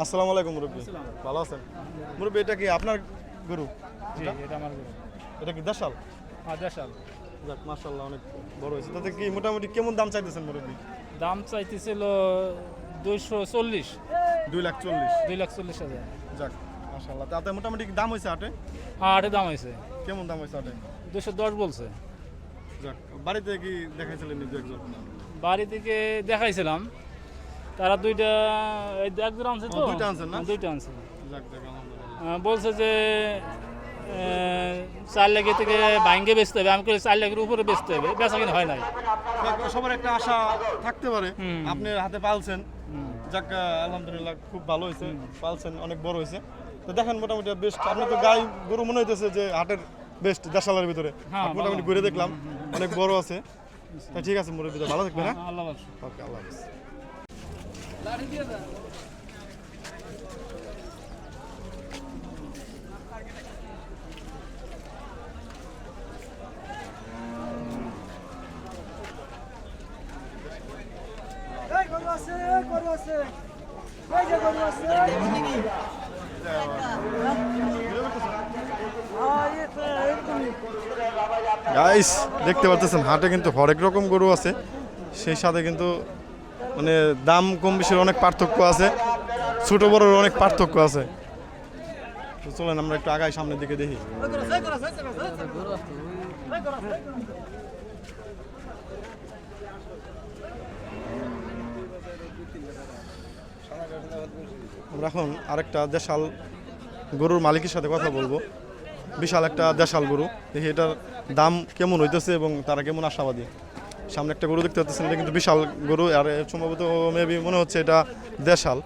আসসালামু আলাইকুম মুরব্বী। ভালো আছেন? মুরব্বী এটা কি আপনার গরু? জি এটা? আমার গরু। এটা কি দেশাল? হ্যাঁ দেশাল। যাক মাশাল্লাহ অনেক বড় হয়েছে। তাতে কি মোটামুটি কেমন দাম চাইতেছেন মুরব্বী? দাম চাইতেছিল দুইশো চল্লিশ। দুই লাখ চল্লিশ। দুই লাখ চল্লিশ হাজার। যাক মাশাল্লাহ তাতে মোটামুটি দাম হয়েছে আটে হ্যাঁ আটে দাম হয়েছে। কেমন দাম হয়েছে আটে দুশো দশ বলছে। যাক বাড়িতে কি দেখাইছিলেন নিজে একজন? বাড়ি থেকে দেখাইছিলাম। তারা দুইটা আনছে তো? দুইটা আনছেন না? হ্যাঁ, দুইটা আনছে। বলছে যে চার লাখের থেকে ভাঙ্গে বেচতে হবে। আমি চার লাখের উপরে বেচতে হবে। বেচা কিনা হয় নাই। সবার একটা আশা থাকতে পারে। আপনি হাতে পালছেন। যাক আলহামদুলিল্লাহ খুব ভালো হয়েছে। পালছেন অনেক বড় হয়েছে। তো দেখেন মোটামুটি বেস্ট। আপনি তো গাই গরু মনে হইতেছে যে হাটের বেস্ট দেশালের ভিতরে। হ্যাঁ, মোটামুটি ঘুরে দেখলাম। অনেক বড় আছে। ঠিক আছে মুরব্বী ভালো থাকবে না আল্লাহ ওকে আল্লাহ হাফেজ। গাইস দেখতে পাচ্ছেন হাটে কিন্তু হরেক রকম গরু আছে। সেই সাথে কিন্তু মানে দাম কম বেশির অনেক পার্থক্য আছে, ছোট বড়র অনেক পার্থক্য আছে। চলেন, আমরা একটু আগাই সামনের দিকে দেখি। আমরা এখন আরেকটা দেশাল গরুর মালিকের সাথে কথা বলব। বিশাল একটা দেশাল গরু। দেখি এটার দাম কেমন হইতেছে এবং তারা কেমন আশাবাদী? সামনে একটা গরু দেখতে পাচ্ছেন, এটা কিন্তু বিশাল গরু, আর সম্ভবত মেবি মনে হচ্ছে এটা দেশাল।